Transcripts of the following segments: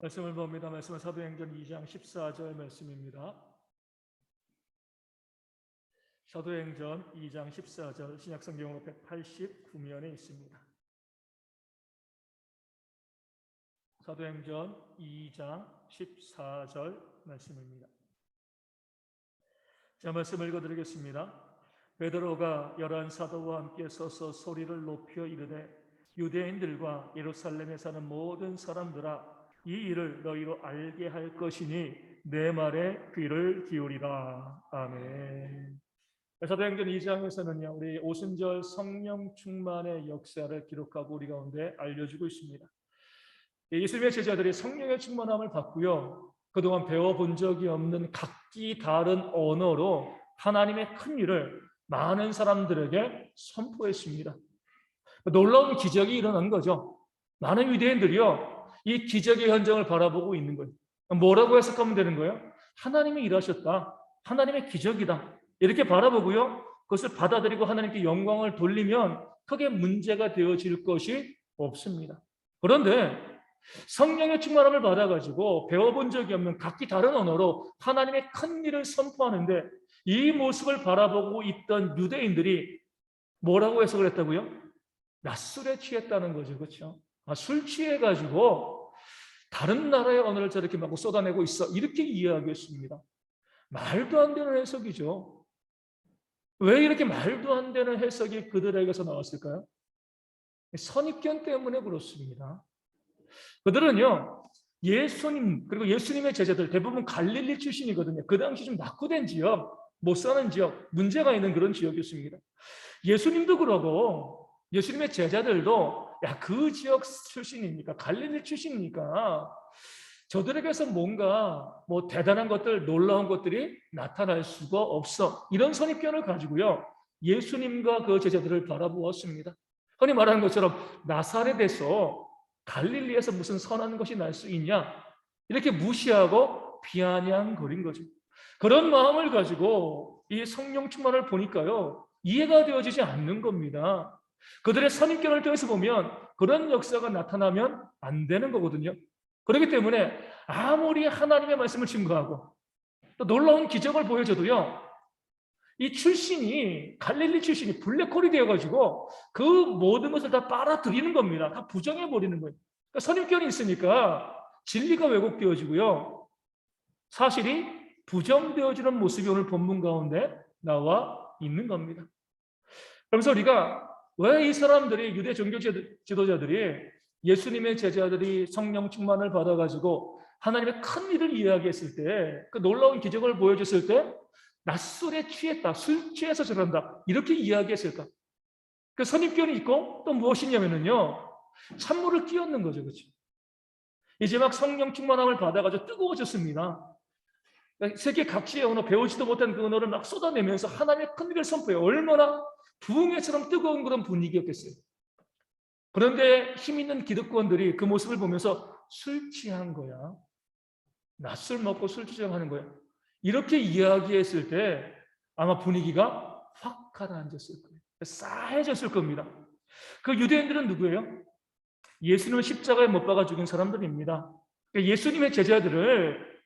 말씀을 봅니다. 말씀은 사도행전 2장 14절 말씀입니다. 사도행전 2장 14절 신약성경으로 189면에 있습니다. 사도행전 2장 14절 말씀입니다. 자 말씀 읽어드리겠습니다. 베드로가 열한 사도와 함께 서서 소리를 높여 이르되 유대인들과 예루살렘에 사는 모든 사람들아 이 일을 너희로 알게 할 것이니 내 말에 귀를 기울이라. 아멘. 사도행전 2장에서는요, 우리 오순절 성령 충만의 역사를 기록하고 우리 가운데 알려주고 있습니다. 예수님의 제자들이 성령의 충만함을 받고요, 그동안 배워본 적이 없는 각기 다른 언어로 하나님의 큰 일을 많은 사람들에게 선포했습니다. 놀라운 기적이 일어난 거죠. 많은 유대인들이요, 이 기적의 현장을 바라보고 있는 거예요. 뭐라고 해석하면 되는 거예요? 하나님이 일하셨다. 하나님의 기적이다. 이렇게 바라보고요. 그것을 받아들이고 하나님께 영광을 돌리면 크게 문제가 되어질 것이 없습니다. 그런데 성령의 충만함을 받아가지고 배워본 적이 없는 각기 다른 언어로 하나님의 큰 일을 선포하는데 이 모습을 바라보고 있던 유대인들이 뭐라고 해석을 했다고요? 낮술에 취했다는 거죠. 그렇죠? 아, 술 취해가지고 다른 나라의 언어를 저렇게 막 쏟아내고 있어. 이렇게 이해하겠습니다. 말도 안 되는 해석이죠. 왜 이렇게 말도 안 되는 해석이 그들에게서 나왔을까요? 선입견 때문에 그렇습니다. 그들은요, 예수님, 그리고 예수님의 제자들 대부분 갈릴리 출신이거든요. 그 당시 좀 낙후된 지역, 못 사는 지역, 문제가 있는 그런 지역이었습니다. 예수님도 그러고, 예수님의 제자들도, 야, 그 지역 출신이니까, 갈릴리 출신이니까, 저들에게서 뭔가 뭐 대단한 것들, 놀라운 것들이 나타날 수가 없어. 이런 선입견을 가지고요. 예수님과 그 제자들을 바라보았습니다. 흔히 말하는 것처럼 나사렛에서 갈릴리에서 무슨 선한 것이 날 수 있냐? 이렇게 무시하고 비아냥거린 거죠. 그런 마음을 가지고 이 성령 충만을 보니까요. 이해가 되어지지 않는 겁니다. 그들의 선입견을 통해서 보면 그런 역사가 나타나면 안 되는 거거든요. 그렇기 때문에 아무리 하나님의 말씀을 증거하고 또 놀라운 기적을 보여줘도요. 이 출신이 갈릴리 출신이 블랙홀이 되어가지고 그 모든 것을 다 빨아들이는 겁니다. 다 부정해 버리는 거예요. 그러니까 선입견이 있으니까 진리가 왜곡되어지고요. 사실이 부정되어지는 모습이 오늘 본문 가운데 나와 있는 겁니다. 그러면서 우리가 왜 이 사람들이 유대 종교 지도자들이 예수님의 제자들이 성령 충만을 받아가지고 하나님의 큰 일을 이야기했을 때, 그 놀라운 기적을 보여줬을 때, 낮술에 취했다, 술 취해서 저런다, 이렇게 이야기했을까? 그 선입견이 있고 또 무엇이냐면요, 찬물을 끼얹는 거죠, 그렇죠? 이제 막 성령 충만함을 받아가지고 뜨거워졌습니다. 세계 각지의 언어, 배우지도 못한 그 언어를 막 쏟아내면서 하나님의 큰 일을 선포해요. 얼마나 부흥회처럼 뜨거운 그런 분위기였겠어요. 그런데 힘 있는 기득권들이 그 모습을 보면서 술 취한 거야. 낮술 먹고 술 주정하는 거야. 이렇게 이야기했을 때 아마 분위기가 확 가라앉았을 거예요. 싸해졌을 겁니다. 그 유대인들은 누구예요? 예수님을 십자가에 못 박아 죽인 사람들입니다. 그러니까 예수님의 제자들을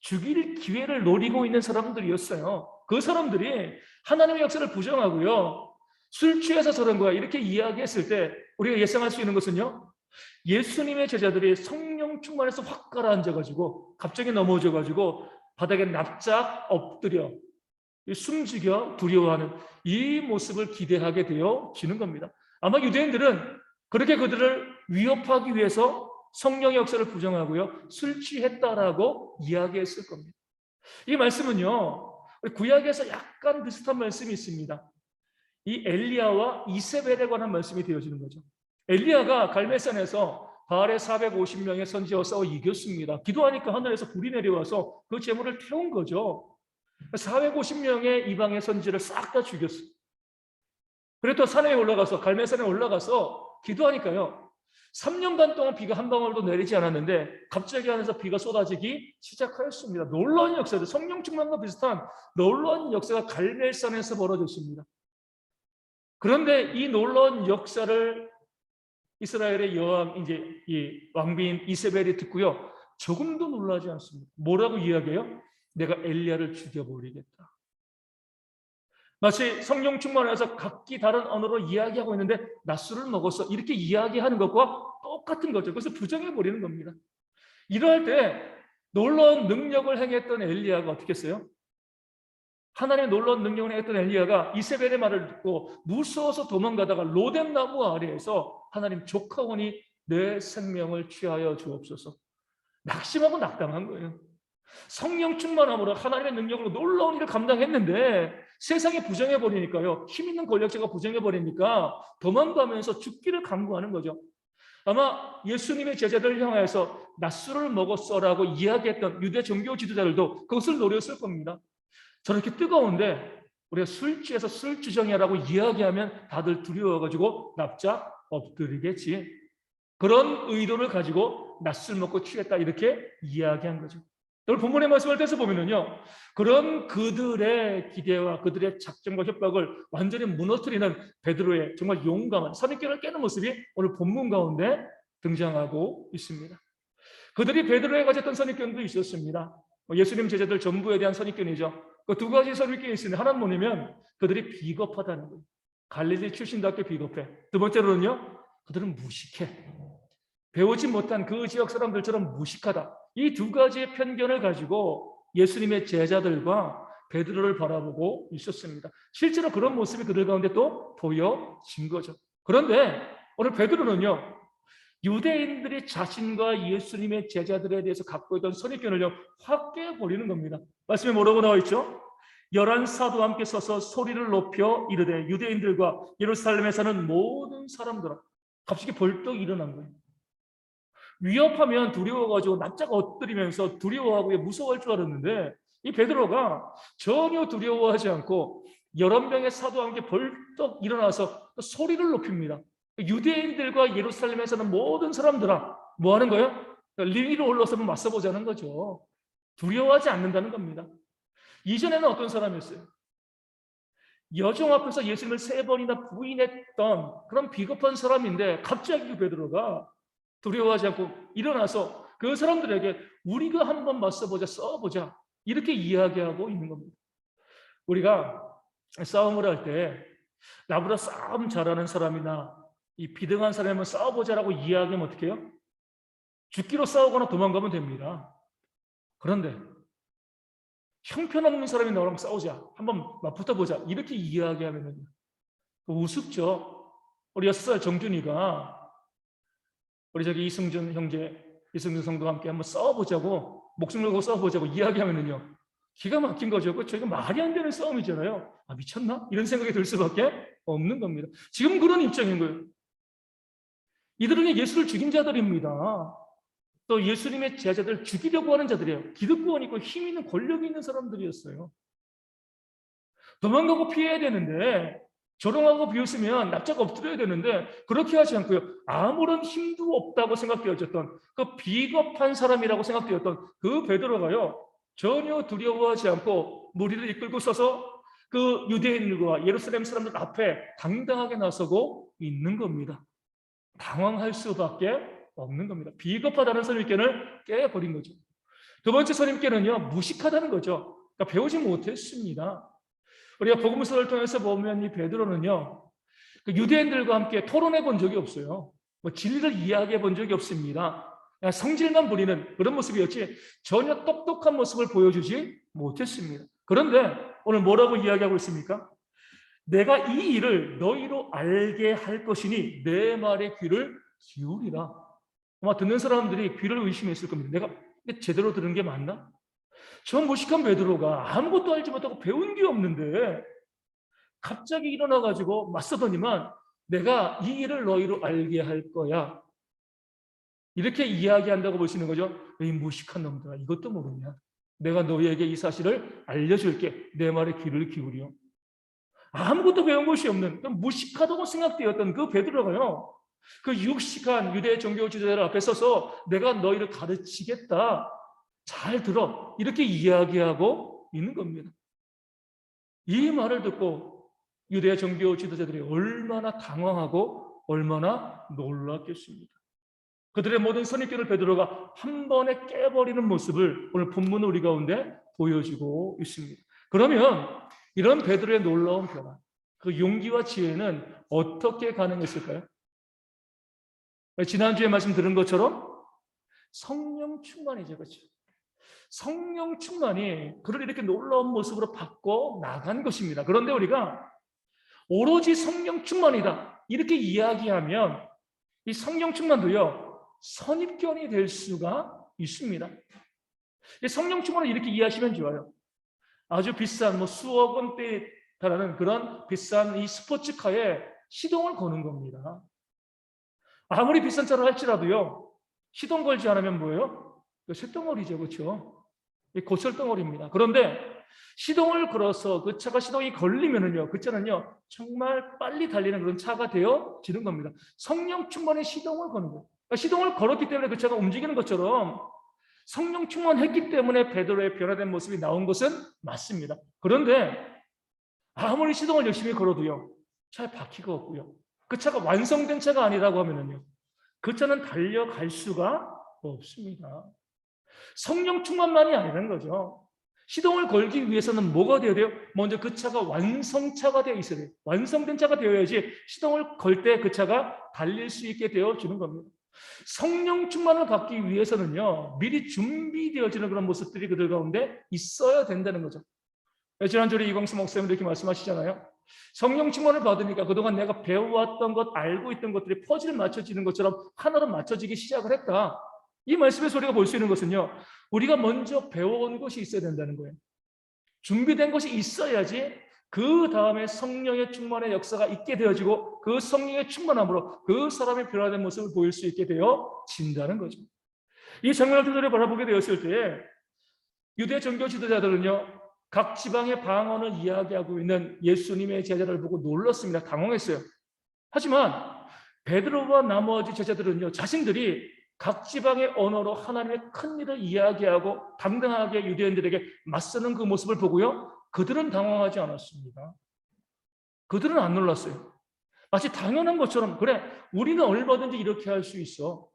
죽일 기회를 노리고 있는 사람들이었어요. 그 사람들이 하나님의 역사를 부정하고요. 술 취해서 저런 거야. 이렇게 이야기했을 때 우리가 예상할 수 있는 것은요. 예수님의 제자들이 성령 충만해서 확 가라앉아가지고 갑자기 넘어져가지고 바닥에 납작 엎드려 숨죽여 두려워하는 이 모습을 기대하게 되어지는 겁니다. 아마 유대인들은 그렇게 그들을 위협하기 위해서 성령의 역사를 부정하고요. 술 취했다라고 이야기했을 겁니다. 이 말씀은요. 구약에서 약간 비슷한 말씀이 있습니다. 이 엘리야와 이세벨에 관한 말씀이 되어지는 거죠. 엘리야가 갈멜산에서 바알의 450명의 선지자와 싸워 이겼습니다. 기도하니까 하늘에서 불이 내려와서 그 재물을 태운 거죠. 450명의 이방의 선지를 싹 다 죽였어요. 그래도 산에 올라가서 갈멜산에 올라가서 기도하니까요. 3년간 동안 비가 한 방울도 내리지 않았는데 갑자기 하늘에서 비가 쏟아지기 시작하였습니다. 놀라운 역사들, 성령 충만과 비슷한 놀라운 역사가 갈멜산에서 벌어졌습니다. 그런데 이 놀라운 역사를 이스라엘의 여왕 이제 이 왕비인 이세벨이 듣고요. 조금도 놀라지 않습니다. 뭐라고 이야기해요? 내가 엘리야를 죽여버리겠다. 마치 성령 충만해서 각기 다른 언어로 이야기하고 있는데 낮술을 먹었어 이렇게 이야기하는 것과 똑같은 거죠. 그래서 부정해 버리는 겁니다. 이러할 때 놀라운 능력을 행했던 엘리야가 어떻게 했어요? 하나님의 놀라운 능력을 행했던 엘리야가 이세벨의 말을 듣고 무서워서 도망가다가 로뎀 나무 아래에서 하나님 조카원이 내 생명을 취하여 주옵소서. 낙심하고 낙담한 거예요. 성령 충만함으로 하나님의 능력으로 놀라운 일을 감당했는데 세상에 부정해 버리니까요. 힘 있는 권력자가 부정해 버리니까 도망가면서 죽기를 강구하는 거죠. 아마 예수님의 제자들을 향하여서 낮술을 먹었어라고 이야기했던 유대 종교 지도자들도 그것을 노렸을 겁니다. 저렇게 뜨거운데 우리가 술 취해서 술 주정이라고 이야기하면 다들 두려워가지고 납작 엎드리겠지. 그런 의도를 가지고 낮술 먹고 취했다 이렇게 이야기한 거죠. 오늘 본문의 말씀을 떼서 보면은요, 그런 그들의 기대와 그들의 작전과 협박을 완전히 무너뜨리는 베드로의 정말 용감한 선입견을 깨는 모습이 오늘 본문 가운데 등장하고 있습니다. 그들이 베드로에 가졌던 선입견도 있었습니다. 뭐 예수님 제자들 전부에 대한 선입견이죠. 그 두 가지 선입견이 있습니다. 하나는 뭐냐면 그들이 비겁하다는 거예요. 갈릴리 출신답게 비겁해. 두 번째로는요, 그들은 무식해. 배우지 못한 그 지역 사람들처럼 무식하다. 이 두 가지의 편견을 가지고 예수님의 제자들과 베드로를 바라보고 있었습니다. 실제로 그런 모습이 그들 가운데 또 보여진 거죠. 그런데 오늘 베드로는요. 유대인들이 자신과 예수님의 제자들에 대해서 갖고 있던 선입견을요. 확 깨버리는 겁니다. 말씀에 뭐라고 나와 있죠? 열한 사도와 함께 서서 소리를 높여 이르되 유대인들과 예루살렘에 사는 모든 사람들아 갑자기 벌떡 일어난 거예요. 위협하면 두려워가지고 납작 엎드리면서 두려워하고 무서워할 줄 알았는데 이 베드로가 전혀 두려워하지 않고 여러 명의 사도와 함께 벌떡 일어나서 소리를 높입니다. 유대인들과 예루살렘에 사는 모든 사람들아 뭐 하는 거예요? 링 위로 올라서 맞서보자는 거죠. 두려워하지 않는다는 겁니다. 이전에는 어떤 사람이었어요? 여종 앞에서 예수님을 세 번이나 부인했던 그런 비겁한 사람인데 갑자기 그 베드로가 두려워하지 않고 일어나서 그 사람들에게 우리가 한번 맞서보자, 싸워보자 이렇게 이야기하고 있는 겁니다. 우리가 싸움을 할 때 나보다 싸움 잘하는 사람이나 이 비등한 사람은 싸워보자라고 이야기하면 어떻게 해요? 죽기로 싸우거나 도망가면 됩니다. 그런데 형편없는 사람이 너랑 싸우자. 한번 맞붙어보자. 이렇게 이야기하면 우습죠. 우리 여섯 살 정준이가 우리 저기 이승준 형제, 이승준 성도와 함께 한번 싸워보자고 목숨 걸고 싸워보자고 이야기하면은요. 기가 막힌 거죠. 그 저희가 말이 안 되는 싸움이잖아요. 아 미쳤나? 이런 생각이 들 수밖에 없는 겁니다. 지금 그런 입장인 거예요. 이들은 예수를 죽인 자들입니다. 또 예수님의 제자들 죽이려고 하는 자들이에요. 기득권 있고 힘 있는 권력이 있는 사람들이었어요. 도망가고 피해야 되는데 조롱하고 비웃으면 납작 엎드려야 되는데 그렇게 하지 않고요. 아무런 힘도 없다고 생각되어졌던 그 비겁한 사람이라고 생각되었던 그 베드로가요. 전혀 두려워하지 않고 무리를 이끌고 서서 그 유대인들과 예루살렘 사람들 앞에 당당하게 나서고 있는 겁니다. 당황할 수밖에 없는 겁니다. 비겁하다는 선입견을 깨버린 거죠. 두 번째 선입견은요, 무식하다는 거죠. 그러니까 배우지 못했습니다. 우리가 복음서를 통해서 보면 이 베드로는요, 그 유대인들과 함께 토론해 본 적이 없어요. 뭐 진리를 이야기해 본 적이 없습니다. 성질만 부리는 그런 모습이었지 전혀 똑똑한 모습을 보여주지 못했습니다. 그런데 오늘 뭐라고 이야기하고 있습니까? 내가 이 일을 너희로 알게 할 것이니 내 말에 귀를 기울이라. 아마 듣는 사람들이 귀를 의심했을 겁니다. 내가 제대로 들은 게 맞나? 저 무식한 베드로가 아무것도 알지 못하고 배운 게 없는데 갑자기 일어나 가지고 맞서더니만 내가 이 일을 너희로 알게 할 거야. 이렇게 이야기한다고 보시는 거죠. 이 무식한 놈들아 이것도 모르냐. 내가 너희에게 이 사실을 알려줄게. 내 말에 귀를 기울여. 아무것도 배운 것이 없는 무식하다고 생각되었던 그 베드로가요. 그 육식한 유대 종교 지도자들 앞에 서서 내가 너희를 가르치겠다. 잘 들어. 이렇게 이야기하고 있는 겁니다. 이 말을 듣고 유대 종교 지도자들이 얼마나 당황하고 얼마나 놀랐겠습니까? 그들의 모든 선입견을 베드로가 한 번에 깨버리는 모습을 오늘 본문 우리 가운데 보여주고 있습니다. 그러면 이런 베드로의 놀라운 변화, 그 용기와 지혜는 어떻게 가능했을까요? 지난주에 말씀 들은 것처럼 성령 충만이죠. 그렇죠? 성령 충만이 그를 이렇게 놀라운 모습으로 바꿔 나간 것입니다. 그런데 우리가 오로지 성령 충만이다. 이렇게 이야기하면 이 성령 충만도요, 선입견이 될 수가 있습니다. 이 성령 충만을 이렇게 이해하시면 좋아요. 아주 비싼 뭐 수억 원대에 달하는 그런 비싼 이 스포츠카에 시동을 거는 겁니다. 아무리 비싼 차를 할지라도요, 시동 걸지 않으면 뭐예요? 쇳덩어리죠, 그렇죠? 고철덩어리입니다. 그런데 시동을 걸어서 그 차가 시동이 걸리면은요, 그 차는요, 정말 빨리 달리는 그런 차가 되어지는 겁니다. 성령 충만의 시동을 거는 거예요. 그러니까 시동을 걸었기 때문에 그 차가 움직이는 것처럼 성령 충만했기 때문에 베드로의 변화된 모습이 나온 것은 맞습니다. 그런데 아무리 시동을 열심히 걸어도요, 차에 바퀴가 없고요. 그 차가 완성된 차가 아니라고 하면은요, 그 차는 달려갈 수가 없습니다. 성령 충만만이 아니라는 거죠. 시동을 걸기 위해서는 뭐가 되어야 돼요? 먼저 그 차가 완성차가 되어 있어야 돼요. 완성된 차가 되어야지 시동을 걸 때 그 차가 달릴 수 있게 되어 주는 겁니다. 성령 충만을 받기 위해서는요, 미리 준비되어지는 그런 모습들이 그들 가운데 있어야 된다는 거죠. 지난주에 이광수 목사님 이렇게 말씀하시잖아요. 성령 충만을 받으니까 그동안 내가 배워왔던 것, 알고 있던 것들이 퍼즐 맞춰지는 것처럼 하나로 맞춰지기 시작을 했다. 이 말씀의 소리가 볼 수 있는 것은요, 우리가 먼저 배워온 것이 있어야 된다는 거예요. 준비된 것이 있어야지 그 다음에 성령의 충만의 역사가 있게 되어지고 그 성령의 충만함으로 그 사람의 변화된 모습을 보일 수 있게 되어 진다는 거죠. 이 장면을 바라보게 되었을 때 유대 종교 지도자들은요, 각 지방의 방언을 이야기하고 있는 예수님의 제자를 보고 놀랐습니다. 당황했어요. 하지만 베드로와 나머지 제자들은요, 자신들이 각 지방의 언어로 하나님의 큰 일을 이야기하고 당당하게 유대인들에게 맞서는 그 모습을 보고요. 그들은 당황하지 않았습니다. 그들은 안 놀랐어요. 마치 당연한 것처럼 그래 우리는 얼마든지 이렇게 할 수 있어.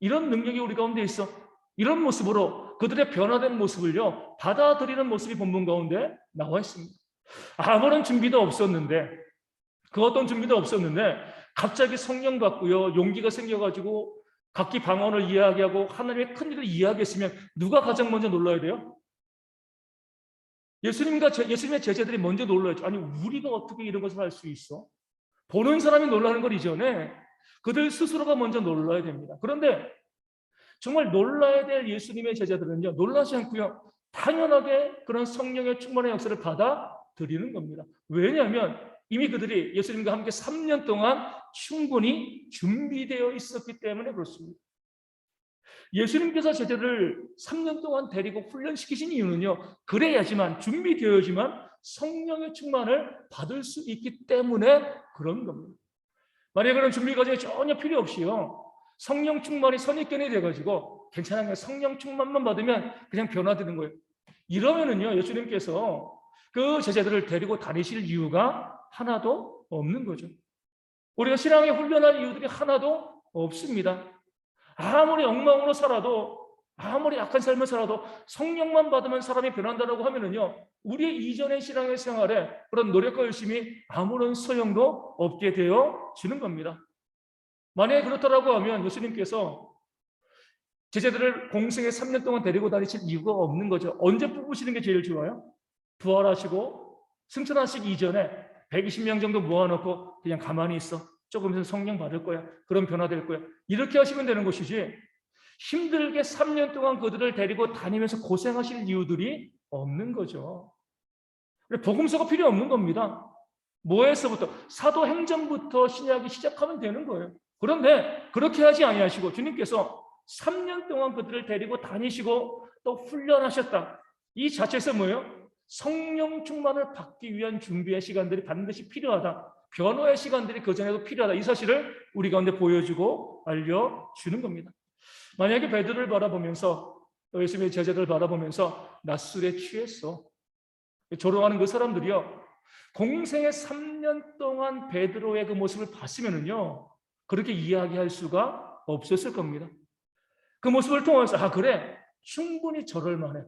이런 능력이 우리 가운데 있어. 이런 모습으로 그들의 변화된 모습을요 받아들이는 모습이 본문 가운데 나와 있습니다. 아무런 준비도 없었는데 그 어떤 준비도 없었는데 갑자기 성령 받고요 용기가 생겨가지고 각기 방언을 이야기하고 하나님의 큰 일을 이야기했으면 누가 가장 먼저 놀라야 돼요? 예수님과 제, 예수님의 제자들이 먼저 놀라죠. 아니 우리가 어떻게 이런 것을 할 수 있어? 보는 사람이 놀라는 것 이전에 그들 스스로가 먼저 놀라야 됩니다. 그런데 정말 놀라야 될 예수님의 제자들은요 놀라지 않고요 당연하게 그런 성령의 충만의 역사를 받아들이는 겁니다. 왜냐하면 이미 그들이 예수님과 함께 3년 동안 충분히 준비되어 있었기 때문에 그렇습니다. 예수님께서 제자를 3년 동안 데리고 훈련시키신 이유는요. 그래야지만 준비되어야지만 성령의 충만을 받을 수 있기 때문에 그런 겁니다. 만약에 그런 준비 과정이 전혀 필요 없이요. 성령 충만이 선입견이 돼가지고 괜찮아요. 성령 충만만 받으면 그냥 변화되는 거예요. 이러면은요. 예수님께서 그 제자들을 데리고 다니실 이유가 하나도 없는 거죠. 우리가 신앙에 훈련할 이유들이 하나도 없습니다. 아무리 엉망으로 살아도 아무리 악한 삶을 살아도 성령만 받으면 사람이 변한다고 하면은요 우리의 이전의 신앙의 생활에 그런 노력과 열심이 아무런 소용도 없게 되어지는 겁니다. 만약에 그렇다라고 하면 예수님께서 제자들을 공생에 3년 동안 데리고 다니실 이유가 없는 거죠. 언제 뽑으시는 게 제일 좋아요? 부활하시고 승천하시기 이전에 120명 정도 모아놓고 그냥 가만히 있어. 조금 있으면 성령 받을 거야. 그럼 변화될 거야. 이렇게 하시면 되는 것이지. 힘들게 3년 동안 그들을 데리고 다니면서 고생하실 이유들이 없는 거죠. 복음서가 필요 없는 겁니다. 뭐에서부터 사도행전부터 신약이 시작하면 되는 거예요. 그런데 그렇게 하지 아니하시고 주님께서 3년 동안 그들을 데리고 다니시고 또 훈련하셨다. 이 자체에서 뭐예요? 성령 충만을 받기 위한 준비의 시간들이 반드시 필요하다. 변호의 시간들이 그 전에도 필요하다. 이 사실을 우리 가운데 보여주고 알려주는 겁니다. 만약에 베드로를 바라보면서 예수님의 제자들을 바라보면서 낮술에 취했어. 조롱하는 그 사람들이요. 공생의 3년 동안 베드로의 그 모습을 봤으면은요. 그렇게 이야기할 수가 없었을 겁니다. 그 모습을 통해서 아 그래 충분히 저럴 만해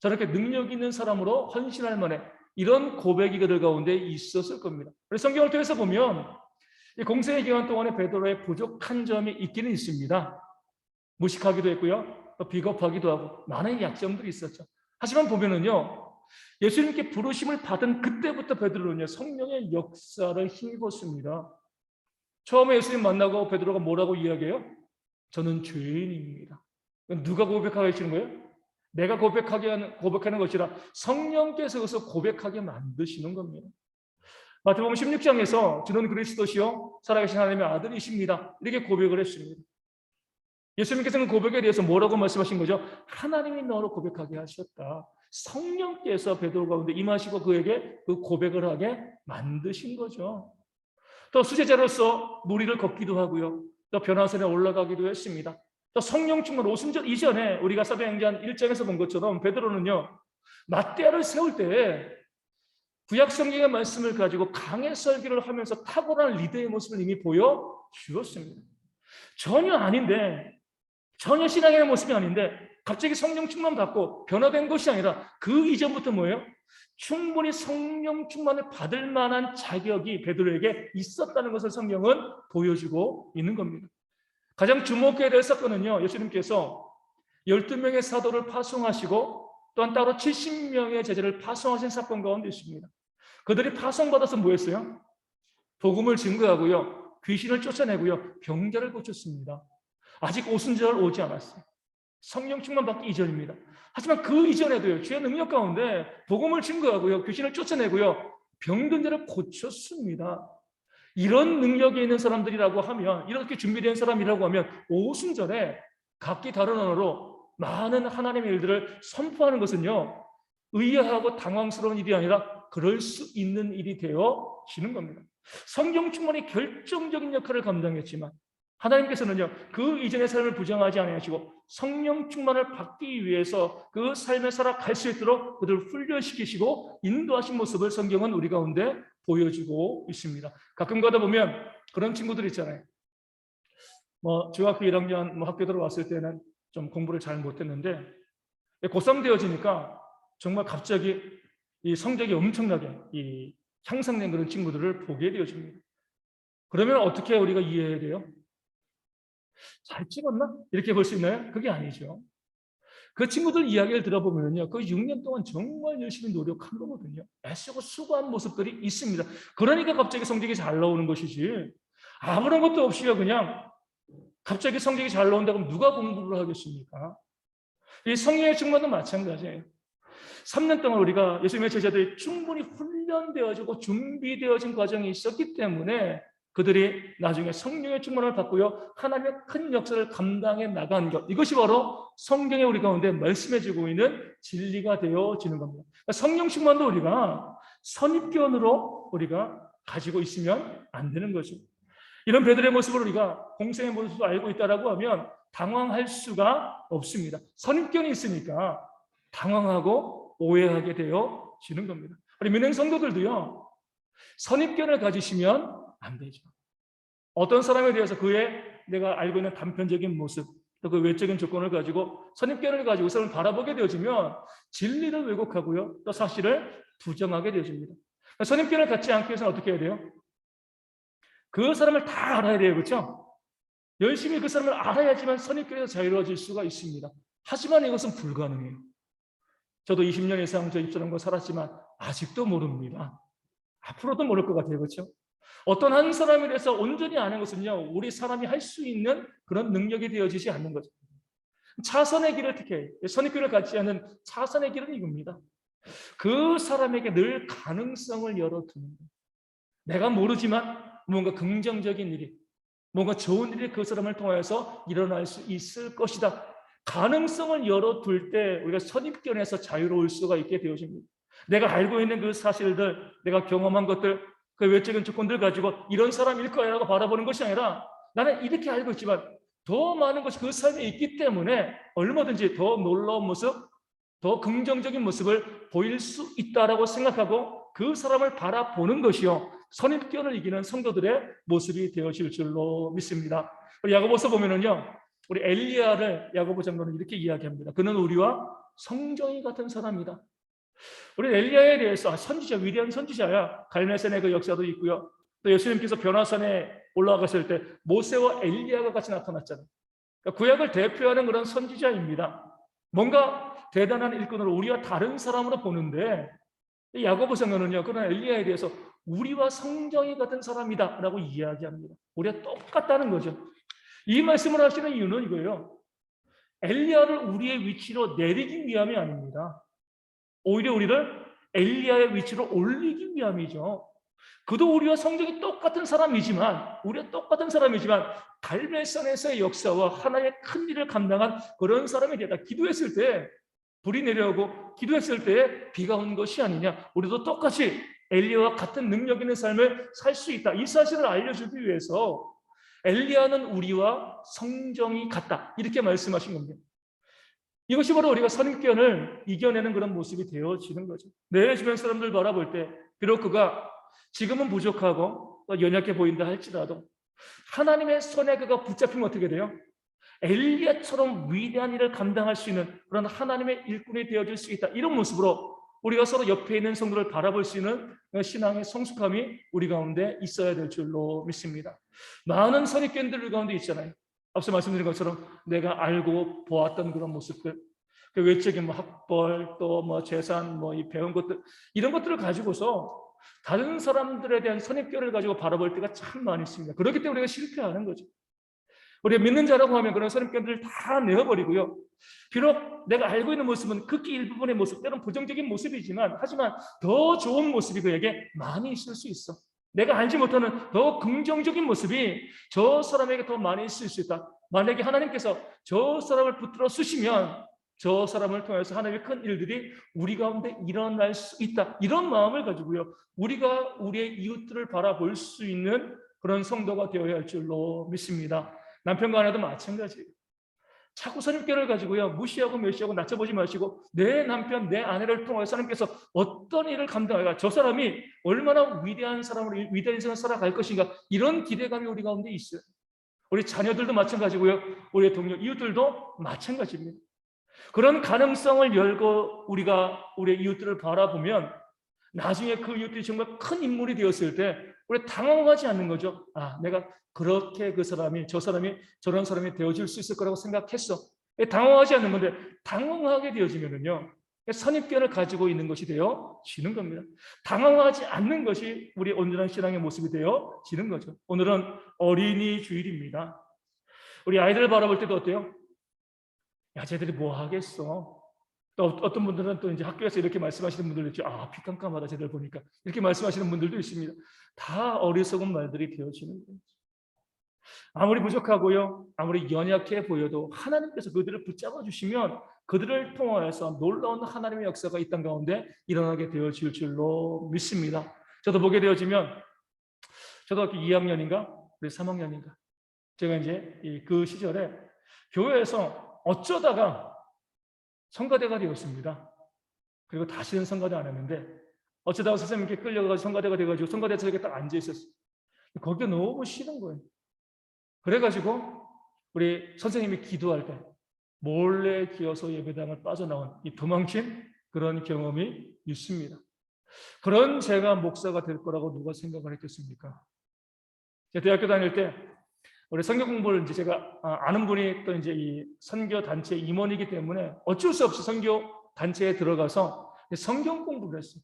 저렇게 능력 있는 사람으로 헌신할 만해 이런 고백이 그들 가운데 있었을 겁니다. 그래서 성경을 통해서 보면 이 공생의 기간 동안에 베드로의 부족한 점이 있기는 있습니다. 무식하기도 했고요. 또 비겁하기도 하고 많은 약점들이 있었죠. 하지만 보면은요. 예수님께 부르심을 받은 그때부터 베드로는요. 성령의 역사를 힘입었습니다. 처음에 예수님 만나고 베드로가 뭐라고 이야기해요? 저는 죄인입니다. 누가 고백하게 하시는 거예요? 내가 고백하게 하는, 고백하는 것이라 성령께서 그것을 고백하게 만드시는 겁니다. 마태복음 16장에서 주는 그리스도시요 살아계신 하나님의 아들이십니다. 이렇게 고백을 했습니다. 예수님께서는 고백에 대해서 뭐라고 말씀하신 거죠? 하나님이 너로 고백하게 하셨다. 성령께서 베드로 가운데 임하시고 그에게 그 고백을 하게 만드신 거죠. 또 수제자로서 무리를 걷기도 하고요. 또 변화선에 올라가기도 했습니다. 또 성령 충만 오순절 이전에 우리가 사도행전 1장에서 본 것처럼 베드로는요. 맞대야를 세울 때 구약 성경의 말씀을 가지고 강의 설교를 하면서 탁월한 리더의 모습을 이미 보여 주었습니다. 전혀 아닌데 전혀 신앙의 모습이 아닌데 갑자기 성령 충만 받고 변화된 것이 아니라 그 이전부터 뭐예요? 충분히 성령 충만을 받을 만한 자격이 베드로에게 있었다는 것을 성경은 보여주고 있는 겁니다. 가장 주목해야 될 사건은요. 예수님께서 12명의 사도를 파송하시고 또한 따로 70명의 제자를 파송하신 사건 가운데 있습니다. 그들이 파송받아서 뭐 했어요? 복음을 증거하고요. 귀신을 쫓아내고요. 병자를 고쳤습니다. 아직 오순절 오지 않았어요. 성령 충만 받기 이전입니다. 하지만 그 이전에도요. 주의 능력 가운데 복음을 증거하고요. 귀신을 쫓아내고요. 병든 자를 고쳤습니다. 이런 능력이 있는 사람들이라고 하면 이렇게 준비된 사람이라고 하면 오순절에 각기 다른 언어로 많은 하나님의 일들을 선포하는 것은요. 의아하고 당황스러운 일이 아니라 그럴 수 있는 일이 되어지는 겁니다. 성경 충만이 결정적인 역할을 감당했지만 하나님께서는요 그 이전의 삶을 부정하지 아니하시고 성령 충만을 받기 위해서 그 삶을 살아갈 수 있도록 그들을 훈련시키시고 인도하신 모습을 성경은 우리 가운데 보여주고 있습니다. 가끔 가다 보면 그런 친구들 있잖아요. 뭐 중학교 1학년 뭐 학교 들어왔을 때는 좀 공부를 잘 못했는데 고3 되어지니까 정말 갑자기 이 성적이 엄청나게 이 향상된 그런 친구들을 보게 되어집니다. 그러면 어떻게 우리가 이해해야 돼요? 잘 찍었나? 이렇게 볼 수 있나요? 그게 아니죠. 그 친구들 이야기를 들어보면요. 그 6년 동안 정말 열심히 노력한 거거든요. 애쓰고 수고한 모습들이 있습니다. 그러니까 갑자기 성적이 잘 나오는 것이지. 아무런 것도 없이요. 그냥 갑자기 성적이 잘 나온다고 누가 공부를 하겠습니까? 이 성령의 충만도 마찬가지예요. 3년 동안 우리가 예수님의 제자들이 충분히 훈련되어지고 준비되어진 과정이 있었기 때문에 그들이 나중에 성령의 충만을 받고요. 하나님의 큰 역사를 감당해 나간 것. 이것이 바로 성경에 우리 가운데 말씀해주고 있는 진리가 되어지는 겁니다. 그러니까 성령 충만도 우리가 선입견으로 우리가 가지고 있으면 안 되는 거죠. 이런 배들의 모습을 우리가 공생의 모습을 알고 있다라고 하면 당황할 수가 없습니다. 선입견이 있으니까 당황하고 오해하게 되어지는 겁니다. 우리 민행 성도들도요. 선입견을 가지시면 안 되죠. 어떤 사람에 대해서 그의 내가 알고 있는 단편적인 모습, 또 그 외적인 조건을 가지고 선입견을 가지고 사람을 바라보게 되어지면 진리를 왜곡하고요. 또 사실을 부정하게 되어집니다. 선입견을 갖지 않기 위해서는 어떻게 해야 돼요? 그 사람을 다 알아야 돼요. 그렇죠? 열심히 그 사람을 알아야지만 선입견에서 자유로워질 수가 있습니다. 하지만 이것은 불가능해요. 저도 20년 이상 저 입사한 살았지만 아직도 모릅니다. 앞으로도 모를 것 같아요. 그렇죠? 어떤 한 사람에 대해서 온전히 아는 것은요, 우리 사람이 할 수 있는 그런 능력이 되어지지 않는 거죠. 차선의 길을 택해. 선입견을 갖지 않은 차선의 길은 이겁니다. 그 사람에게 늘 가능성을 열어두는. 내가 모르지만 뭔가 긍정적인 일이, 뭔가 좋은 일이 그 사람을 통해서 일어날 수 있을 것이다. 가능성을 열어둘 때 우리가 선입견에서 자유로울 수가 있게 되어집니다. 내가 알고 있는 그 사실들, 내가 경험한 것들, 그 외적인 조건들 가지고 이런 사람일 거야라고 바라보는 것이 아니라 나는 이렇게 알고 있지만 더 많은 것이 그 삶에 있기 때문에 얼마든지 더 놀라운 모습, 더 긍정적인 모습을 보일 수 있다라고 생각하고 그 사람을 바라보는 것이요. 선입견을 이기는 성도들의 모습이 되어질 줄로 믿습니다. 우리 야고보서 보면은요. 우리 엘리야를 야고보 장로는 이렇게 이야기합니다. 그는 우리와 성정이 같은 사람이다. 우리 엘리야에 대해서 아, 선지자 위대한 선지자야. 갈멜산의 그 역사도 있고요. 또 예수님께서 변화산에 올라가실 때 모세와 엘리야가 같이 나타났잖아요. 그러니까 구약을 대표하는 그런 선지자입니다. 뭔가 대단한 일꾼으로 우리와 다른 사람으로 보는데 이 야고보 성경은요. 그런 엘리야에 대해서 우리와 성정이 같은 사람이다라고 이야기합니다. 우리가 똑같다는 거죠. 이 말씀을 하시는 이유는 이거예요. 엘리야를 우리의 위치로 내리기 위함이 아닙니다. 오히려 우리를 엘리야의 위치로 올리기 위함이죠. 그도 우리와 성정이 똑같은 사람이지만 우리가 똑같은 사람이지만 갈멜산에서의 역사와 하나의 큰 일을 감당한 그런 사람이 되다. 기도했을 때 불이 내려오고 기도했을 때 비가 온 것이 아니냐. 우리도 똑같이 엘리야와 같은 능력 있는 삶을 살 수 있다. 이 사실을 알려주기 위해서 엘리야는 우리와 성정이 같다. 이렇게 말씀하신 겁니다. 이것이 바로 우리가 선견을 이겨내는 그런 모습이 되어지는 거죠. 내 주변 사람들 바라볼 때 비록 그가 지금은 부족하고 연약해 보인다 할지라도 하나님의 손에 그가 붙잡히면 어떻게 돼요? 엘리야처럼 위대한 일을 감당할 수 있는 그런 하나님의 일꾼이 되어질 수 있다. 이런 모습으로 우리가 서로 옆에 있는 성도를 바라볼 수 있는 신앙의 성숙함이 우리 가운데 있어야 될 줄로 믿습니다. 많은 선입견들 가운데 있잖아요. 앞서 말씀드린 것처럼 내가 알고 보았던 그런 모습들, 그 외적인 뭐 학벌, 또 뭐 재산, 뭐 이 배운 것들 이런 것들을 가지고서 다른 사람들에 대한 선입견을 가지고 바라볼 때가 참 많이 있습니다. 그렇기 때문에 우리가 실패하는 거죠. 우리가 믿는 자라고 하면 그런 선입견들을 다 내어버리고요. 비록 내가 알고 있는 모습은 극히 일부분의 모습, 때론 부정적인 모습이지만, 하지만 더 좋은 모습이 그에게 많이 있을 수 있어. 내가 알지 못하는 더 긍정적인 모습이 저 사람에게 더 많이 있을 수 있다. 만약에 하나님께서 저 사람을 붙들어 쓰시면 저 사람을 통해서 하나님의 큰 일들이 우리 가운데 일어날 수 있다. 이런 마음을 가지고요. 우리가 우리의 이웃들을 바라볼 수 있는 그런 성도가 되어야 할 줄로 믿습니다. 남편과 아내도 마찬가지예요. 자꾸 선입견을 가지고요. 무시하고 멸시하고 낮춰보지 마시고 내 남편, 내 아내를 통해서 하나님께서 어떤 일을 감당할까? 저 사람이 얼마나 위대한 사람으로 위대한 인생을 살아갈 것인가? 이런 기대감이 우리 가운데 있어요. 우리 자녀들도 마찬가지고요. 우리의 동료, 이웃들도 마찬가지입니다. 그런 가능성을 열고 우리가 우리의 이웃들을 바라보면 나중에 그 이웃들이 정말 큰 인물이 되었을 때 우리 당황하지 않는 거죠. 아, 내가 그렇게 그 사람이 저 사람이 저런 사람이 되어질 수 있을 거라고 생각했어. 당황하지 않는 건데 당황하게 되어지면은요. 선입견을 가지고 있는 것이 되어 지는 겁니다. 당황하지 않는 것이 우리 온전한 신앙의 모습이 되어 지는 거죠. 오늘은 어린이 주일입니다. 우리 아이들을 바라볼 때도 어때요? 야, 쟤들이 뭐 하겠어? 또 어떤 분들은 또 이제 학교에서 이렇게 말씀하시는 분들도 있죠. 아, 피깜깜하다, 쟤들 보니까. 이렇게 말씀하시는 분들도 있습니다. 다 어리석은 말들이 되어지는 거죠. 아무리 부족하고요, 아무리 연약해 보여도 하나님께서 그들을 붙잡아 주시면 그들을 통하여서 놀라운 하나님의 역사가 이 땅 가운데 일어나게 되어질 줄로 믿습니다. 저도 보게 되어지면 초등학교 2학년인가, 우리 3학년인가, 제가 이제 그 시절에 교회에서 어쩌다가 성가대가 되었습니다. 그리고 다시는 성가대 안 했는데 어쩌다가 선생님께 끌려가서 성가대가 돼가지고 성가대에서 이렇게 딱 앉아 있었어요. 거기가 너무 싫은 거예요. 그래가지고 우리 선생님이 기도할 때 몰래 기어서 예배당을 빠져나온 이 도망친 그런 경험이 있습니다. 그런 제가 목사가 될 거라고 누가 생각을 했겠습니까? 대학교 다닐 때 우리 성경 공부를 이제 제가 아, 아는 분이 또 이제 이 선교 단체 임원이기 때문에 어쩔 수 없이 선교 단체에 들어가서 성경 공부를 했어요.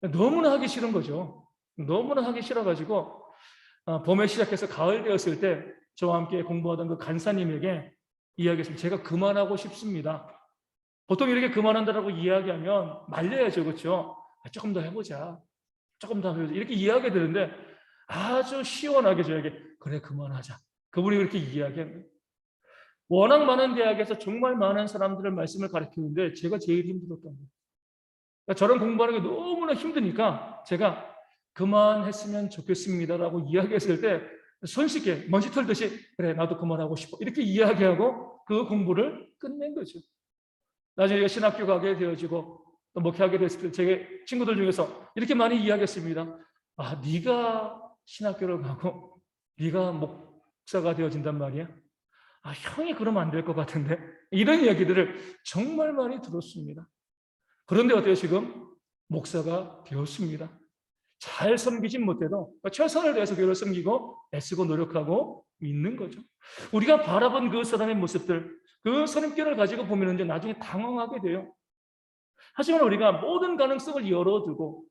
너무나 하기 싫은 거죠. 너무나 하기 싫어가지고 어, 봄에 시작해서 가을 되었을 때 저와 함께 공부하던 그 간사님에게 이야기했습니다. 제가 그만하고 싶습니다. 보통 이렇게 그만한다라고 이야기하면 말려야죠, 그렇죠? 아, 조금 더 해보자. 조금 더 해보자. 이렇게 이야기 되는데 아주 시원하게 저에게 그래 그만하자. 그분이 그렇게 이야기합니다. 워낙 많은 대학에서 정말 많은 사람들을 말씀을 가르치는데 제가 제일 힘들었던 거예요. 그러니까 저런 공부하는 게 너무나 힘드니까 제가 그만했으면 좋겠습니다라고 이야기했을 때 손쉽게 먼지 털듯이 그래 나도 그만하고 싶어 이렇게 이야기하고 그 공부를 끝낸 거죠. 나중에 신학교 가게 되어지고 또 목회하게 됐을 때 제 친구들 중에서 이렇게 많이 이야기했습니다. 아 네가 신학교를 가고 네가 목 목사가 되어진단 말이야. 아, 형이 그러면 안 될 것 같은데. 이런 이야기들을 정말 많이 들었습니다. 그런데 어때요, 지금? 목사가 되었습니다. 잘 섬기진 못해도 최선을 다해서 교회를 섬기고 애쓰고 노력하고 있는 거죠. 우리가 바라본 그 사람의 모습들, 그 선입견을 가지고 보면 이제 나중에 당황하게 돼요. 하지만 우리가 모든 가능성을 열어두고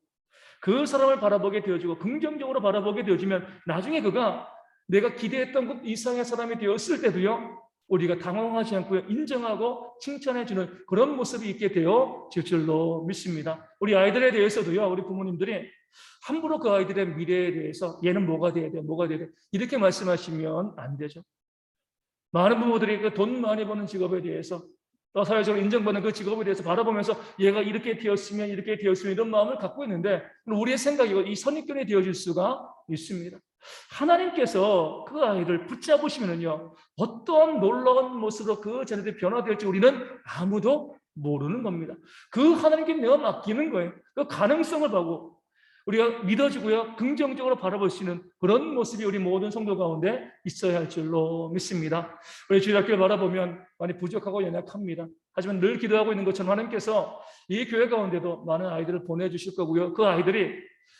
그 사람을 바라보게 되어지고 긍정적으로 바라보게 되어지면 나중에 그가 내가 기대했던 것 이상의 사람이 되었을 때도요. 우리가 당황하지 않고 인정하고 칭찬해주는 그런 모습이 있게 되어 질 줄로 믿습니다. 우리 아이들에 대해서도요. 우리 부모님들이 함부로 그 아이들의 미래에 대해서 얘는 뭐가 돼야 돼, 뭐가 돼야 돼 이렇게 말씀하시면 안 되죠. 많은 부모들이 그 돈 많이 버는 직업에 대해서 또 사회적으로 인정받는 그 직업에 대해서 바라보면서 얘가 이렇게 되었으면 이렇게 되었으면 이런 마음을 갖고 있는데 우리의 생각이 이 선입견이 되어질 수가 있습니다. 하나님께서 그 아이를 붙잡으시면요 어떠한 놀라운 모습으로 그 자녀들이 변화될지 우리는 아무도 모르는 겁니다. 그 하나님께 내가 맡기는 거예요. 그 가능성을 보고 우리가 믿어지고요 긍정적으로 바라볼 수 있는 그런 모습이 우리 모든 성도 가운데 있어야 할 줄로 믿습니다. 우리 주일학교를 바라보면 많이 부족하고 연약합니다. 하지만 늘 기도하고 있는 것처럼 하나님께서 이 교회 가운데도 많은 아이들을 보내주실 거고요. 그 아이들이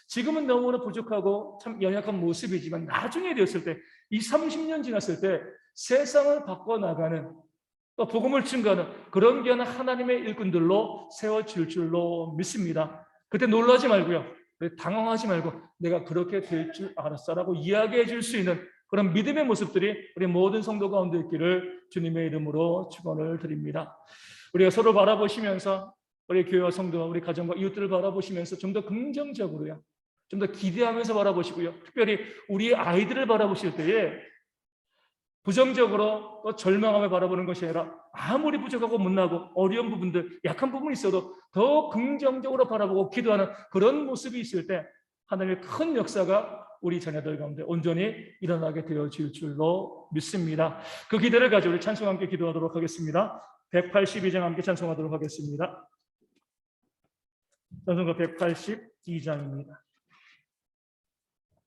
지금은 너무나 부족하고 참 연약한 모습이지만 나중에 되었을 때, 이 30년 지났을 때 세상을 바꿔나가는 또 복음을 증거하는 그런 귀한 하나님의 일꾼들로 세워질 줄로 믿습니다. 그때 놀라지 말고요. 당황하지 말고 내가 그렇게 될 줄 알았어라고 이야기해 줄 수 있는 그런 믿음의 모습들이 우리 모든 성도 가운데 있기를 주님의 이름으로 축원을 드립니다. 우리가 서로 바라보시면서 우리 교회와 성도와 우리 가정과 이웃들을 바라보시면서 좀 더 긍정적으로요. 좀 더 기대하면서 바라보시고요. 특별히 우리 아이들을 바라보실 때에 부정적으로 또 절망하며 바라보는 것이 아니라 아무리 부족하고 못나고 어려운 부분들, 약한 부분이 있어도 더 긍정적으로 바라보고 기도하는 그런 모습이 있을 때 하나님의 큰 역사가 우리 자녀들 가운데 온전히 일어나게 되어질 줄로 믿습니다. 그 기대를 가지고 우리 찬송 함께 기도하도록 하겠습니다. 182장 함께 찬송하도록 하겠습니다. 찬송가 182장입니다.